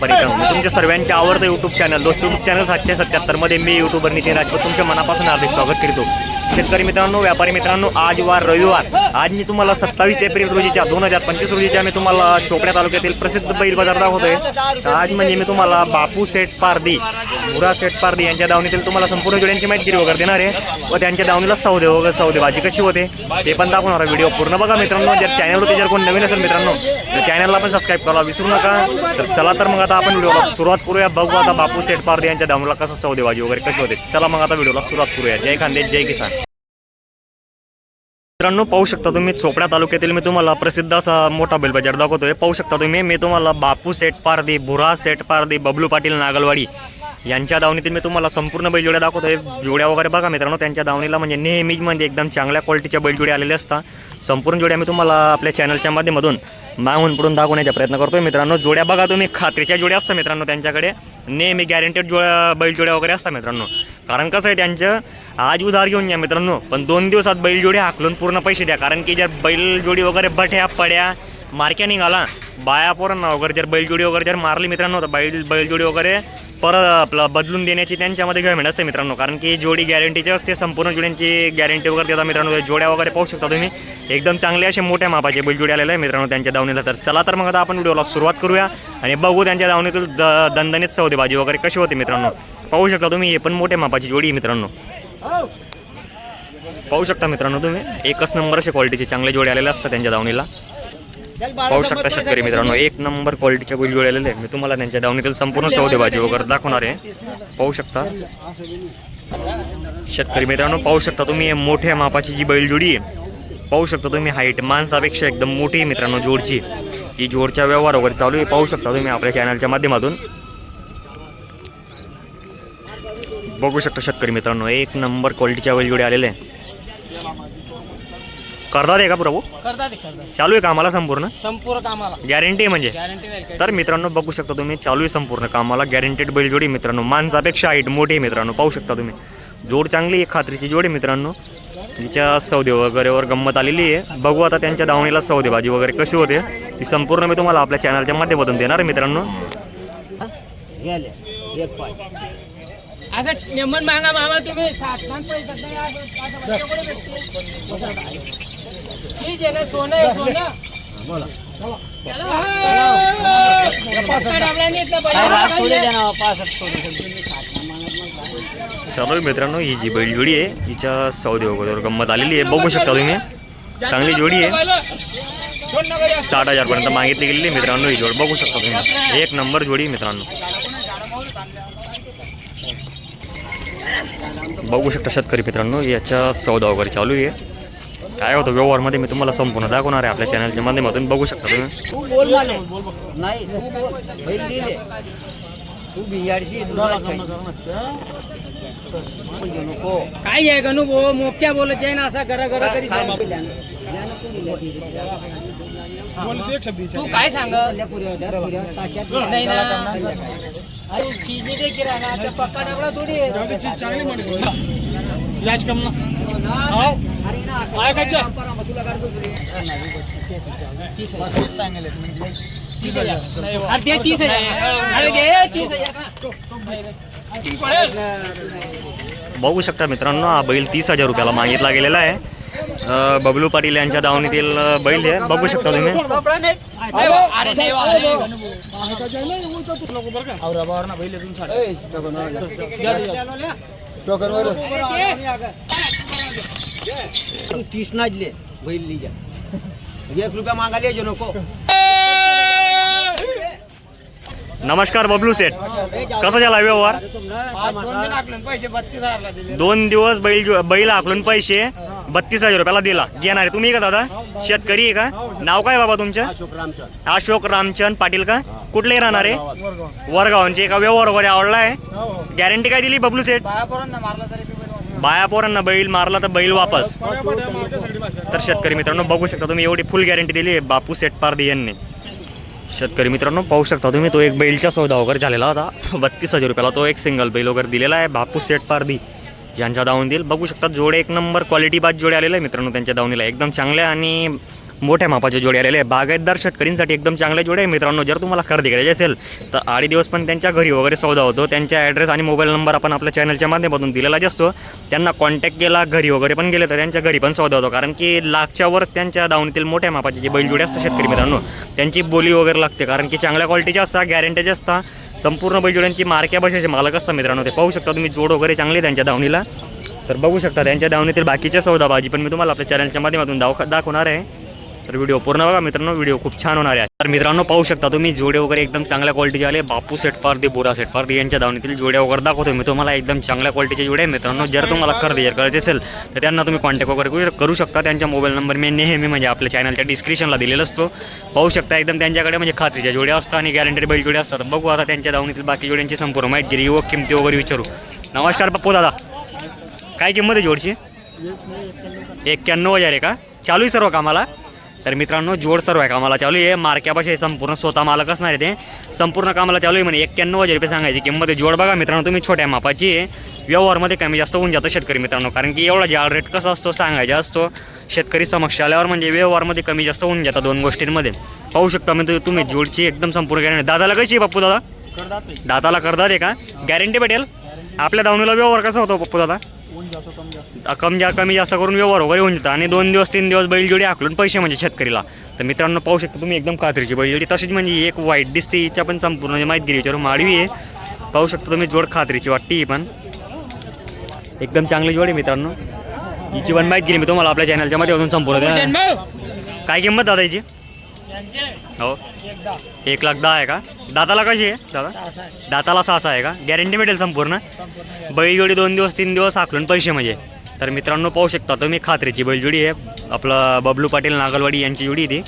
परिक्रम तुमच्या सर्वांचे आवडतं युट्यूब चॅनल दोस्त युट्यूब चॅनल सातशे सत्याहत्तरमध्ये मी युट्यूबर नितीन राजपूत. तुमच्या मनापासून हार्दिक स्वागत करतो. शेतकरी मित्रांनो व्यापारी मित्रांनो आज वार रविवार. आज मी तुम्हाला सत्तावीस एप्रिल रोजीच्या दोन हजार पंचवीस रोजीच्या मी तुम्हाला चोपड्या तालुक्यातील प्रसिद्ध बैल बाजार दाखवतोय. आज म्हणजे मी तुम्हाला बापू सेठ पारदी मुरा सेठ पारदी यांच्या दावणीतील तुम्हाला संपूर्ण जोड्यांची माहिती वगैरे देणार आहे. व त्यांच्या दावणीला सौदे वगैरे सौदे भाजी कशी होते ते पण दाखवणार व्हिडिओ पूर्ण बघा मित्रांनो. जर चॅनलवरती जर कोण नवीन असेल मित्रांनो तर चॅनलला पण सबस्क्राईब करायला विसरू नका. तर चला तर मग आता आपण व्हिडिओला सुरुवात करूया. बघू आता बापू सेठ पारदी यांच्या दावणीला कसं सौदेबाजी वगैरे कशी होते. चला मग आता व्हिडिओला सुरुवात करूया. जय खांदे जय किसान. मित्रांनो पाहू शकता तुम्ही चोपडा तालुक्यातील मी तुम्हाला प्रसिद्ध असा मोठा बैल बाजार दाखवतोय. पाहू शकता तुम्ही मी तुम्हाला बापू सेठ पारदी भुरा सेठ पारदी बबलू पाटील नागलवाडी यांच्या दावणीतील मी तुम्हाला संपूर्ण बैलजोड्या दाखवतोय. जोड्या वगैरे बघा मित्रांनो त्यांच्या दावणीला म्हणजे नेहमीच म्हणजे एकदम चांगल्या क्वालिटीच्या बैलजोड्या आलेल्या असतात. संपूर्ण जोड्या मी तुम्हाला आपल्या चॅनलच्या माध्यमातून मागून पुढून दाखवण्याचा प्रयत्न करतोय. मित्रांनो जोड्या बघा तुम्ही. खात्रीच्या जोड्या असतात मित्रांनो त्यांच्याकडे. नेहमी गॅरंटेड जोड्या बैलजोड्या वगैरे असतात मित्रांनो. कारण कसं आहे त्यांचं आज उधार घेऊन या मित्रांनो. पण दोन दिवसात बैलजोडी हाकलून पूर्ण पैसे द्या. कारण की जर बैलजोडी वगैरे बठ्या पड्या मारक्या निघाला. बाया पोरांना वगैरे जर बैलजोडी वगैरे जर मारली मित्रांनो तर बैल बैलजोडी वगैरे परत आपलं बदलून देण्याची त्यांच्यामध्ये गॅरमेंट असते मित्रांनो. कारण की जोडी गॅरंटीची असते संपूर्ण जोड्यांची गॅरंटी वगैरे देतात मित्रांनो जोड्या वगैरे पाहू शकता तुम्ही. एकदम चांगले असे मोठ्या मापाचे बैलजोडी आलेले आहे मित्रांनो त्यांच्या दावणीला. तर चला तर मग आता आपण व्हिडिओला सुरुवात करूया आणि बघू त्यांच्या दावणीतील द दणदणीत सौदेबाजी वगैरे कशी होते मित्रांनो. पाहू शकता तुम्ही हे पण मोठ्या मापाची जोडी आहे मित्रांनो. पाहू शकता मित्रांनो तुम्ही एकच नंबर असे क्वालिटीचे चांगले जोडे आलेले असतात त्यांच्या दावणीला. पाहू शकता शेतकरी मित्रांनो एक नंबर क्वालिटीच्या बैल आहेत. मी तुम्हाला त्यांच्या दावणीतील संपूर्ण सौदेबाजी वगैरे दाखवणार आहे. पाहू शकता. शेतकरी मित्रांनो पाहू शकता तुम्ही मोठ्या मापाची जी बैलजोडी आहे. पाहू शकता तुम्ही हाईट माणसापेक्षा एकदम मोठी आहे मित्रांनो जोडची. ही जोडच्या व्यवहार वगैरे चालू आहे. पाहू शकता तुम्ही आपल्या चॅनलच्या माध्यमातून. बघू शकता शेतकरी मित्रांनो एक नंबर क्वालिटीच्या बैलजोडी आलेले आहे करतात आहे का प्रभू? करतात चालू आहे कामाला संपूर्ण? संपूर्ण कामाला. गॅरंटी आहे म्हणजे? गॅरंटी नाही काही. तर मित्रांनो बघू शकता तुम्ही चालू आहे संपूर्ण कामाला. गॅरंटेड बैलजोडी मित्रांनो. माणसापेक्षा हाईट मोठी आहे मित्रांनो. पाहू शकता तुम्ही. जोड चांगली आहे खात्रीची जोड आहे मित्रांनो. तिच्या सौदे वगैरेवर गंमत आलेली आहे. बघू आता त्यांच्या दावणीला सौदेबाजी वगैरे कशी होते. ती संपूर्ण मी तुम्हाला आपल्या चॅनलच्या माध्यमातून देणार आहे मित्रांनो. असं नेमन मागा मामा तुम्ही ठीक आहे ना सोनं आहे सोनं. चला. मित्रांनो ही जी बैलजोडी आहे हिच्या सौदे वगैरेवर गंमत आलेली आहे. बघू शकता तुम्ही. चांगली जोडी आहे. साठ हजारपर्यंत मागितली गेलेली आहे मित्रांनो ही जोड. बघू शकता तुम्ही. एक नंबर जोडी आहे मित्रांनो. बघू शकता शेतकरी मित्रांनो याच्या सौदा वगैरे चालू आहे. काय होतं व्यवहारमध्ये मी तुम्हाला संपूर्ण दाखवणार आहे आपल्या चॅनलच्या माध्यमातून. बघू शकता तुम्ही. तू बोल माने नाही तू बिहारची काय आहे गणू भो मोक्या बोलत आहे ना असा घरा घरा तरी तू काय सांग नाही ना. अरे चीज पक्का थोडी आहे. अरे ना, परवा मग तुला काढतो तुझे. तीस हजार अरे ते तीस हजार. अरे दे तीस हजार. का? बघू शकता मित्रांनो हा बैल तीस हजार रुपयाला मागितला गेलेला आहे. बबलू पाटील यांच्या दावणीतील बैल आहे. बघू शकता तुम्ही. अरे नाही वा, अरे गणू भाऊ. तू तीस ना दिले बैल लिजा. एक रुपया मागायला जो नको. नमस्कार बबलू सेठ. कसा झाला व्यवहार? दोन दिवस बैल बैल आकलून पैसे बत्तीस हजार रुपयाला दिला. घेणार आहे. तुम्ही का दादा? शेतकरी आहे का? नाव काय बाबा तुमचं? अशोक रामचंद. पाटील का? कुठले राहणार आहे? वरगावांचे का व्यवहार वगैरे आवडला आहे गॅरंटी काय दिली बबलू सेठ? बैल बाया पोरांना बैल मारला तर बैल वापस. तर शेतकरी मित्रांनो बघू शकता तुम्ही एवढी फुल गॅरंटी दिली आहे बापू सेटपारदी यांनी. शेतकरी मित्रांनो पाहू शकता तुम्ही तो एक बैलचा सौदा वगैरे झालेला होता. बत्तीस हजार रुपयाला तो एक सिंगल बैल वगैरे दिलेला आहे बापू सेठ पारदी यांच्या दावून देईल बघू शकता जोडे एक नंबर क्वालिटी बाद जोडे आलेले आहे मित्रांनो त्यांच्या दावणीला. एकदम चांगल्या आणि मोठ्या मापाचे जोडे आलेले आहे बागायतदार शेतकरींसाठी एकदम चांगले जोडे आहे मित्रांनो जर तुम्हाला खरेदी करायची असेल तर आडी दिवस पण त्यांच्या घरी वगैरे सौदा होतो. त्यांच्या ॲड्रेस आणि मोबाईल नंबर आपण आपल्या चॅनलच्या माध्यमातून दिलेलाच असतो. त्यांना कॉन्टॅक्ट केला घरी वगैरे पण गेले तर त्यांच्या घरी पण सौदा होतो. कारण की लाखच्यावर त्यांच्या दावणीतील मोठ्या मापाचे जे बैलजोडे असतात शेतकरी मित्रांनो त्यांची बोली वगैरे लागते. कारण की चांगल्या क्वालिटीचे असतात गॅरंटीचे असतात संपूर्ण बैलजोड्यांची मार्क्या भाषेचे मालक असतात मित्रांनो ते. पाहू शकता तुम्ही जोड वगैरे चांगले त्यांच्या दावणीला. तर बघू शकता त्यांच्या दावणीतील बाकीच्या सौदाबाजी पण मी तुम्हाला आपल्या चॅनलच्या माध्यमातून दाव दाखवणार आहे. तर व्हिडिओ पूर्ण बघा मित्रांनो व्हिडिओ खूप छान होणार आहे. तर मित्रांनो पाहू शकता तुम्ही जोडे वगैरे एकदम चांगल्या क्वालिटीचे आले. बापू सेट पारदी बोरा सेट यांच्या दावणीतील जोड्या वगैरे दाखवतो मी तुम्हाला एकदम चांगल्या क्वालिटीचे जोडे आहे मित्रांनो जर तुम्हाला खरेदी जर करायचे असेल तर त्यांना तुम्ही कॉन्टॅक्ट वगैरे करू- शकता. त्यांच्या मोबाईल नंबर मी नेहमी म्हणजे आपल्या चॅनलच्या डिस्क्रिप्शनला दिलेला असतो. पाहू शकता एकदम त्यांच्याकडे म्हणजे खात्रीच्या जोड्या असतात आणि गॅरंटेड बैल जोड्या असतात. बघू आता त्यांच्या धावणीतील बाकी जोड्यांची संपूर्ण माहिती गिरी व किमती वगैरे विचारू. नमस्कार पप्पू दादा. काय किंमत आहे जोडची? एक्क्याण्णव हजार आहे का? चालू आहे सर्व कामाला? तर मित्रांनो जोड सर्व आहे कामाला चालू आहे. मार्क्यापाशी संपूर्ण स्वतः मालक असणार आहे ते. संपूर्ण कामाला चालू आहे म्हणे. एक्क्याण्णव हजार रुपये सांगायची. किंमत जोड बघा मित्रांनो तुम्ही छोट्या मापाची आहे. व्यवहारमध्ये कमी जास्त होऊन जातं शेतकरी मित्रांनो. कारण की एवढा जाळ रेट कसा असतो सांगायचा असतो. शेतकरी समक्ष आल्यावर म्हणजे व्यवहारमध्ये कमी जास्त होऊन जातं दोन गोष्टींमध्ये. पाहू शकता म्हणजे तुम्ही जोडची एकदम संपूर्ण गॅरंटी दादाला कशी आहे पप्पू दादा? दाताला करतात आहे का? गॅरंटी भेटेल? आपल्या दावणीला व्यवहार कसा होतो पप्पू दादा? कमी जा कमी जास्त करून व्यवहार वगैरे होऊन जातं आणि दोन दिवस तीन दिवस बैलजोडी आखलून पैसे म्हणजे शेतकरीला. तर मित्रांनो पाहू शकता तुम्ही एकदम खात्रीची बैलजोडी. तशीच म्हणजे एक वाईट दिसते हिच्या पण संपूर्ण म्हणजे माहिती विचारून माडवी आहे. पाहू शकता तुम्ही जोड खात्रीची वाटते ही पण. एकदम चांगली जोड आहे मित्रांनो. हिची पण माहिती गेली मी तुम्हाला आपल्या चॅनलच्या माध्यमातून संपूर्ण भूषण देणार. भाऊ काय किंमत दादा हिची? यांचे हो. एकदा. एक लाख दहा आहे का? दाताला कशी आहे दादा? दाताला सहा आहे का? गॅरंटी भेटेल संपूर्ण? बैलजोडी दोन दिवस तीन दिवस आखलून पैसे म्हणजे. तर मित्रांनो पाहू शकता तुम्ही खात्रीची बैलजोडी आहे. आपलं बबलू पाटील नागलवाडी यांची जोडी आहे ती.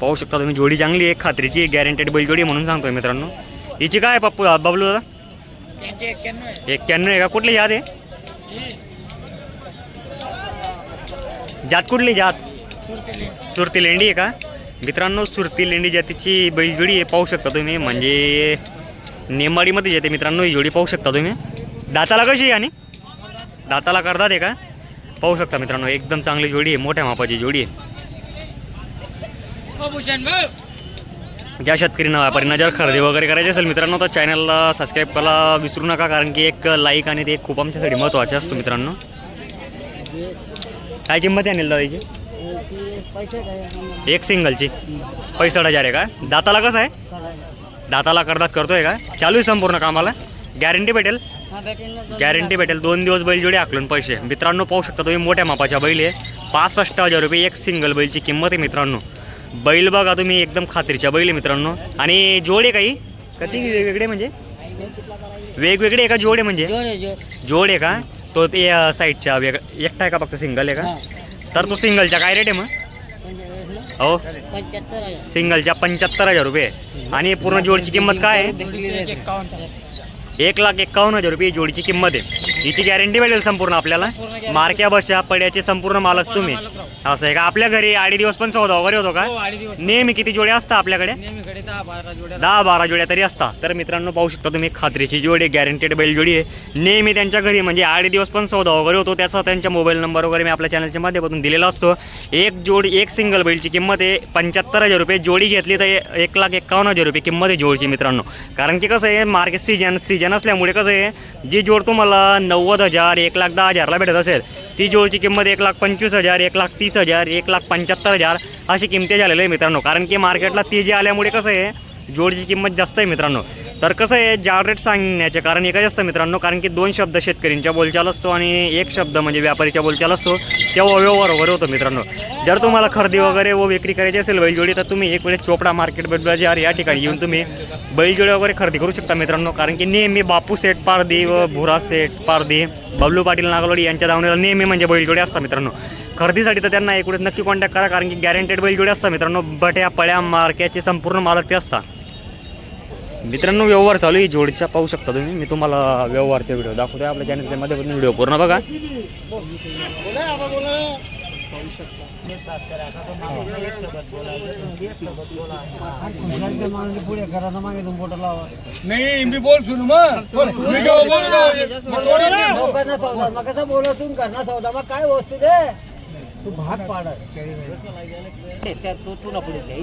पाहू शकता तुम्ही जोडी चांगली आहे खात्रीची गॅरंटेड बैलजोडी म्हणून सांगतोय मित्रांनो. हिची काय आहे पप्पू बबलू दादा? एक्क्याण्णव आहे. का? कुठली जात आहे? जात कुठली जात? सुरती लेंडी आहे का? मित्रांनो सुरती लेंडी जातीची बैलजोडी आहे पाहू शकता तुम्ही. म्हणजे नेमाडीमध्ये येते मित्रांनो ही जोडी पाहू शकता तुम्ही. दाताला कशी आहे आणि? दाताला करतात आहे का? पाहू शकता मित्रांनो एकदम चांगली जोडी आहे मोठ्या मापाची जोडी आहे. ज्या शेतकरींना व्यापारींना जर खरेदी वगैरे करायची असेल मित्रांनो तर चॅनलला सबस्क्राईब करायला विसरू नका कारण की एक लाईक आणि ते खूप आमच्यासाठी महत्त्वाचे असतो मित्रांनो. काय किंमत आहे अनिल दादाची एक सिंगलची. पैसठ हजार आहे का? दाताला कसं आहे? दाताला करतात करतोय का? चालू आहे संपूर्ण कामाला. गॅरंटी भेटेल? गॅरंटी भेटेल दोन दिवस बैल जोडी आकलून पैसे. मित्रांनो पाहू शकता तुम्ही मोठ्या मापाच्या बैल आहे. पासष्ट हजार रुपये एक सिंगल बैलची किंमत आहे मित्रांनो. बैल बघा तुम्ही एकदम खात्रीच्या बैल आहे मित्रांनो. आणि जोड काही? कधी वेगवेगळे म्हणजे? वेगवेगळे का जोड म्हणजे? जोड आहे का? तो ते साईडच्या वेग एकटा आहे का फक्त सिंगल आहे का? तर तो सिंगलच्या काय रेट आहे मग? हो? सिंगलच्या पंच्याहत्तर हजार रुपये. आणि पूर्ण जोडची किंमत काय आहे? एक लाख एक्कावन्न हजार रुपये जोडीची किंमत आहे. हिची गॅरंटी भेटेल संपूर्ण आपल्याला. मार्क्या बसच्या पड्याचे संपूर्ण मालक तुम्ही. असं आहे का? आपल्या घरी आडी दिवस पण सौदा वगैरे होतो का? हो नेहमी किती जोड्या असतात आपल्याकडे? दहा बारा जोड्या तरी असतात. तर मित्रांनो पाहू शकता तुम्ही खात्रीची जोडी गॅरंटेड बैल जोडी आहे. नेहमी त्यांच्या घरी म्हणजे आठ दिवस पण सौदा वगैरे होतो. त्याचा त्यांच्या मोबाईल नंबर वगैरे मी आपल्या चॅनलच्या माध्यमातून दिलेला असतो. एक जोडी एक सिंगल बैलची किंमत आहे. पंच्याहत्तर हजार रुपये जोडी घेतली तर एक लाख एक्कावन्न हजार रुपये किंमत आहे जोडची मित्रांनो. कारण की कसं आहे मार्केट सीजन सीजन असल्यामुळे कसं आहे जी जोड तुम्हाला नव्वद हजार एक लाख दहा हजारला भेटत असेल ती जोडची किंमत एक लाख पंचवीस हजार एक लाख तीस हजार एक लाख पंच्याहत्तर हजार अशी किमती झालेली आहे मित्रांनो. कारण की मार्केटला ती जी आल्यामुळे कसं आहे जोडची किंमत जास्त आहे मित्रांनो. तर कसं आहे जाड रेट सांगण्याचे कारण एकच असतं मित्रांनो कारण की दोन शब्द शेतकरींच्या बोलचाल असतो आणि एक शब्द म्हणजे व्यापारीच्या बोलचाल असतो तेव्हा व्यवहार वगैरे होतो मित्रांनो. जर तुम्हाला खरेदी वगैरे व विक्री करायची असेल बैलजोडी तर तुम्ही एक वेळेस चोपडा मार्केट बाजार या ठिकाणी येऊन तुम्ही बैलजोडी वगैरे खरेदी करू शकता मित्रांनो कारण की नेहमी बापू सेठ पारदी व भुरा सेठ पारदी बबलू पाटील नागलोडी यांच्या दावणीला नेहमी म्हणजे बैलजोडी असतात मित्रांनो. खरेदीसाठी तर त्यांना एक वेळेस नक्की कॉन्टॅक्ट करा कारण की गॅरंटेड बैलजोडी असतात मित्रांनो बट्या पळ्या मार्क्याचे संपूर्ण मालक ते असतात. मित्रांनो व्यवहार चालू आहे. जोडच्या पाहू शकता तुम्ही. मी तुम्हाला व्यवहारचे व्हिडिओ दाखवतोय. आपल्या चॅनलच्या माध्यमातून व्हिडिओ पूर्ण बघा. पुढे घराचा मागे दोन बोट लावा नाही मी बोल सुन मग. बोलतून करणार सौदा मग काय वस्तू दे तू भाग पाड.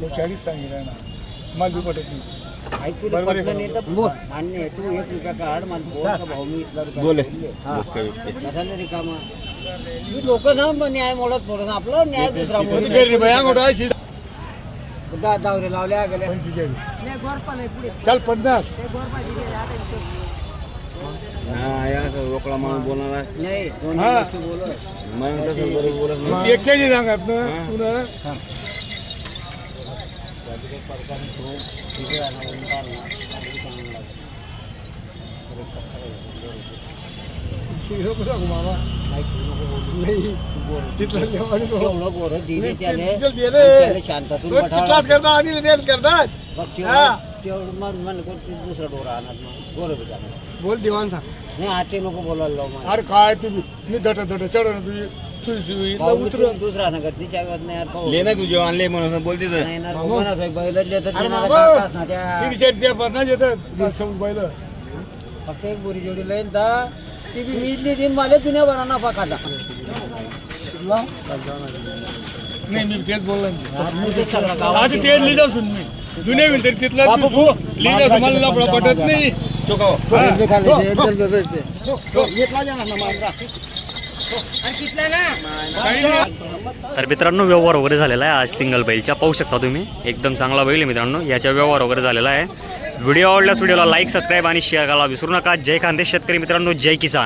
तो चाळीस सांगितलं ना. ऐकू बरोबर आहे. पटलं नाही तर बोल. मान्य आहे तू एक रुपया काढ मला बोल का भाऊ मी इथला रुपया बोल. कसा नाही रिकामा. लोक ना न्याय मोडत मोडत आपला न्याय दुसरा मोडत अशी दा दावरे लावल्या गेल्या. पंचेचाळीस. चाल पन्नास. रोकडा माणूस बोलणार नाही. दोन हा. गोष्टी बोलत. मग तसं बरोबर बोलत नाही. एकेची सांगत ना तुला तेवढं गोरं दिले त्याने करतात बघ हा. तेवढं तेवढं मन मन कोणती दुसरा डोरा आणत मग गोरं बोल दिवाण सांग नाही आते नको बोलायला लाव अरे काय तुम्ही मी धट धट चढ ना तुझी सुई सुई इथलं भाऊ उतर तू दुसरा सांगत तिच्या वेळात नाही यार भाऊ ले ना तुझे आणले म्हणून बोलते तर. नाही ना म्हणत आहे, बैलातले तर अरे देणारा बाबा, काकाच ना त्या. तीनशे रुपया पन्नास येतात जास्त पहिलं फक्त एक बोरी जोडी लईन तर ती बी मी इथली दिन मला जुन्या बरा नफा खाता नाही मी तेच बोलला ना. आज मी तेच सगळं गावात आधी ते लिहिलं असून मी. जुने विल तरी तिथला लिहिलं असून मला लफडा पटत नाही. पोरीचे खाल्ले ते, एकदल बेबेचे. आणि तिथला ना काही नाही तर मित्रांनो व्यवहार वगैरे झालेला आहे. आज सिंगल बैलच्या पाहू शकता तुम्ही. एकदम चांगला बैल आहे मित्रांनो. याच्या व्यवहार वगैरे झालेला आहे. व्हिडिओ आवडल्यास व्हिडिओला लाईक सबस्क्राईब आणि शेअर करायला विसरू नका. जय खानदेश शेतकरी मित्रांनो. जय किसान.